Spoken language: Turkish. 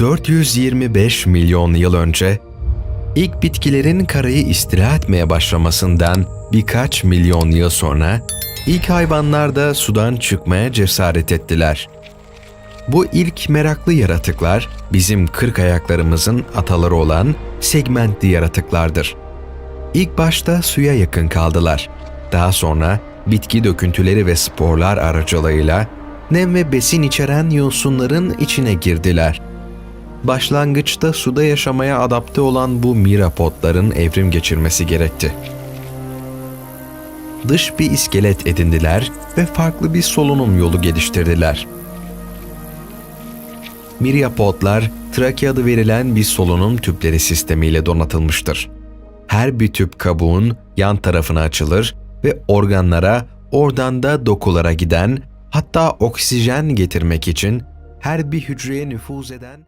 425 milyon yıl önce ilk bitkilerin karayı istila etmeye başlamasından birkaç milyon yıl sonra ilk hayvanlar da sudan çıkmaya cesaret ettiler. Bu ilk meraklı yaratıklar bizim kırk ayaklarımızın ataları olan segmentli yaratıklardır. İlk başta suya yakın kaldılar. Daha sonra bitki döküntüleri ve sporlar aracılığıyla nem ve besin içeren yosunların içine girdiler. Başlangıçta suda yaşamaya adapte olan bu mirapodların evrim geçirmesi gerekti. Dış bir iskelet edindiler ve farklı bir solunum yolu geliştirdiler. Miryapodlar, trake adı verilen bir solunum tüpleri sistemiyle donatılmıştır. Her bir tüp kabuğun yan tarafına açılır ve organlara, oradan da dokulara giden, hatta oksijen getirmek için her bir hücreye nüfuz eden